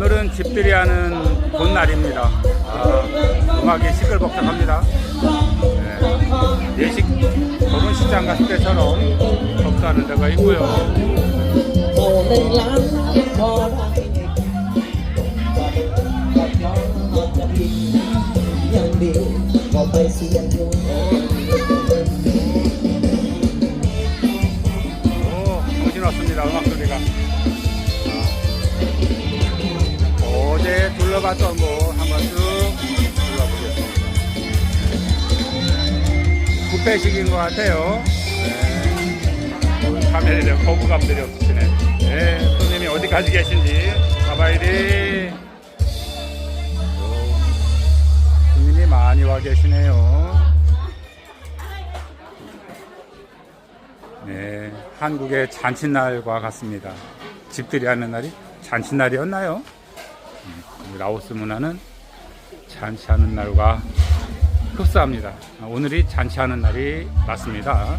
오늘은 집들이 하는 본날입니다. 아, 음악이 시끌벅적합니다. 네, 예식 결혼식장 갔을 때처럼 접수하는 데가 있고요. 오, 정신없습니다. 음악 소리가. 둘러봤던 곳 한번 쭉 둘러보겠습니다. 뷔페식인 것 같아요. 네. 카메라에 거부감들이 없으시네. 네, 손님이 어디까지 계신지 가봐야 돼. 오, 손님이 많이 와 계시네요. 네, 한국의 잔칫날과 같습니다. 집들이 하는 날이 잔칫날이었나요? 음, 우리 라오스 문화는 잔치하는 날과 흡사합니다. 오늘이 잔치하는 날이 맞습니다.